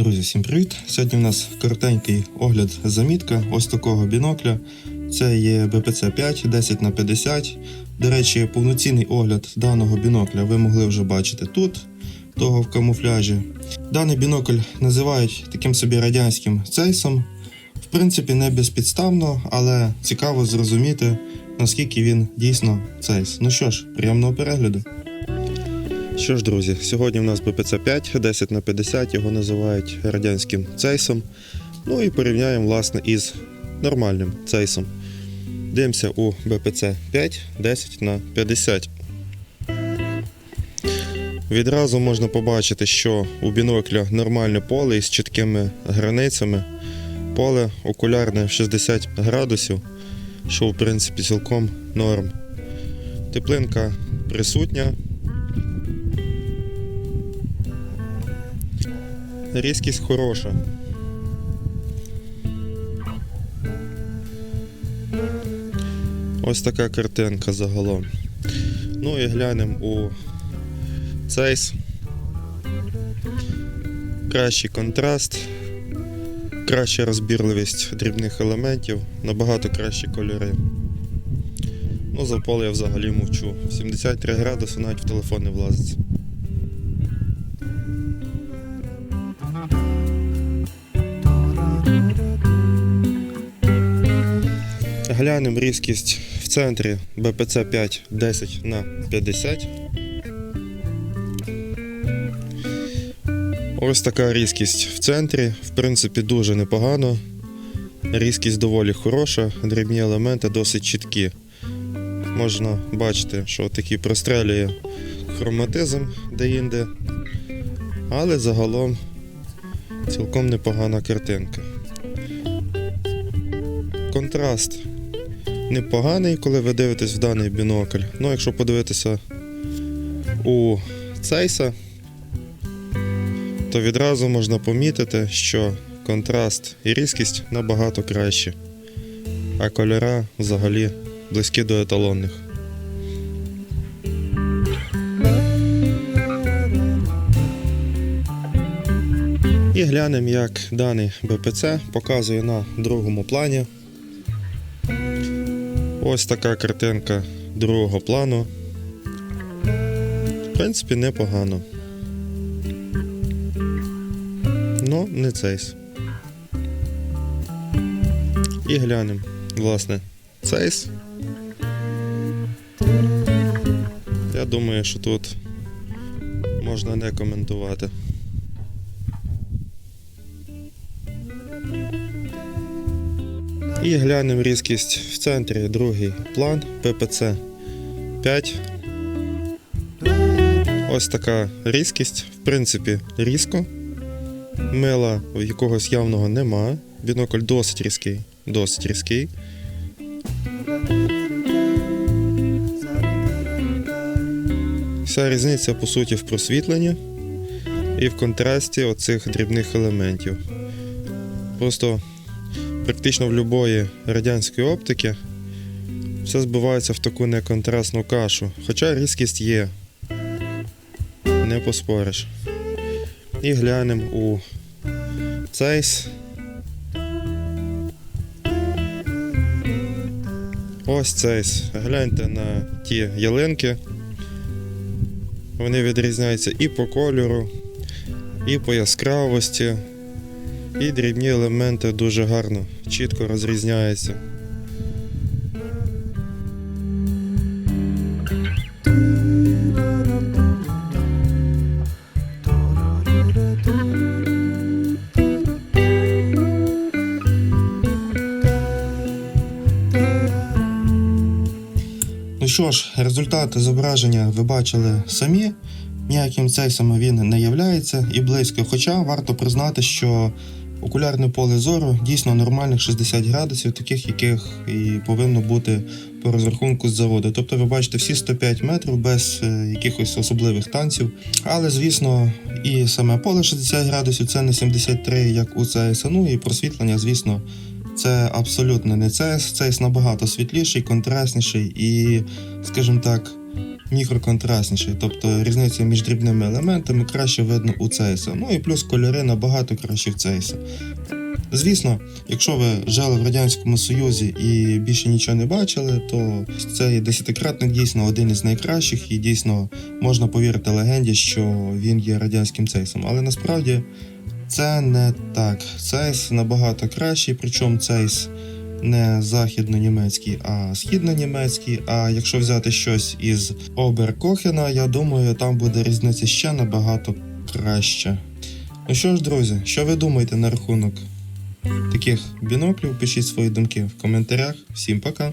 Друзі, всім привіт! Сьогодні у нас коротенький огляд замітка ось такого бінокля. Це є BPC 5 10 на 50. До речі, повноцінний огляд даного бінокля ви могли вже бачити тут, того в камуфляжі. Даний бінокль називають таким собі радянським цейсом. В принципі, не безпідставно, але цікаво зрозуміти, наскільки він дійсно цейс. Ну що ж, приємного перегляду. Що ж, друзі, сьогодні в нас БПЦ 5 10 на 50 його називають радянським цейсом. Ну і порівняємо власне із нормальним цейсом. Дивимося у БПЦ 5 10 на 50. Відразу можна побачити, що у бінокля нормальне поле із чіткими границями. Поле окулярне в 60 градусів, що в принципі цілком норм. Теплинка присутня. Різкість хороша. Ось така картинка загалом. Ну і глянемо у цейс. Кращий контраст, краща розбірливість дрібних елементів, набагато кращі кольори. Ну, за поле я взагалі мовчу. 73 градуси навіть в телефон не влазить. Глянемо різкість в центрі БПЦ 5 10 на 50. Ось така різкість в центрі. В принципі, дуже непогано. Різкість доволі хороша, дрібні елементи досить чіткі. Можна бачити, що такий прострелює хроматизм де-інде. Але загалом цілком непогана картинка. Контраст непоганий, коли ви дивитесь в даний бінокль. Ну, якщо подивитися у цейса, то відразу можна помітити, що контраст і різкість набагато кращі, а кольора взагалі близькі до еталонних. І глянемо, як даний БПЦ показує на другому плані. Ось така картинка другого плану. В принципі, непогано. Ну, не цейс. І глянемо, власне, цейс. Я думаю, що тут можна не коментувати. І глянемо різкість в центрі, другий план ППЦ 5. Ось така різкість, в принципі, різко. Мила якогось явного нема. Бінокль досить різкий. Досить різкий. Вся різниця, по суті, в просвітленні і в контрасті оцих дрібних елементів. Просто практично в будь-якої радянської оптики все збивається в таку неконтрастну кашу. Хоча різкість є. Не поспориш. І глянемо у цейс. Ось цейс. Гляньте на ті ялинки. Вони відрізняються і по кольору, і по яскравості. І дрібні елементи дуже гарно, чітко розрізняються. Ну що ж, результат зображення ви бачили самі. Ніяким цейсом він не являється і близько. Хоча варто признати, що окулярне поле зору дійсно нормальних 60 градусів, таких, яких і повинно бути по розрахунку з заводу. Тобто ви бачите всі 105 метрів без е, якихось особливих танців. Але звісно, і саме поле 60 градусів це не 73, як у CS. Ну і просвітлення, звісно, це абсолютно не CS. CS набагато світліший, контрастніший і, скажімо так. Мікроконтрастніший, тобто різниця між дрібними елементами краще видно у цейса. Ну і плюс кольори набагато кращі в цейса. Звісно, якщо ви жили в Радянському Союзі і більше нічого не бачили, то цей десятикратник дійсно один із найкращих і дійсно можна повірити легенді, що він є радянським цейсом. Але насправді це не так. Цейс набагато кращий, причому цейс не західно-німецький, а східно-німецький. А якщо взяти щось із Оберкохена, я думаю, там буде різниця ще набагато краще. Ну що ж, друзі, що ви думаєте на рахунок таких біноклів? Пишіть свої думки в коментарях. Всім пока!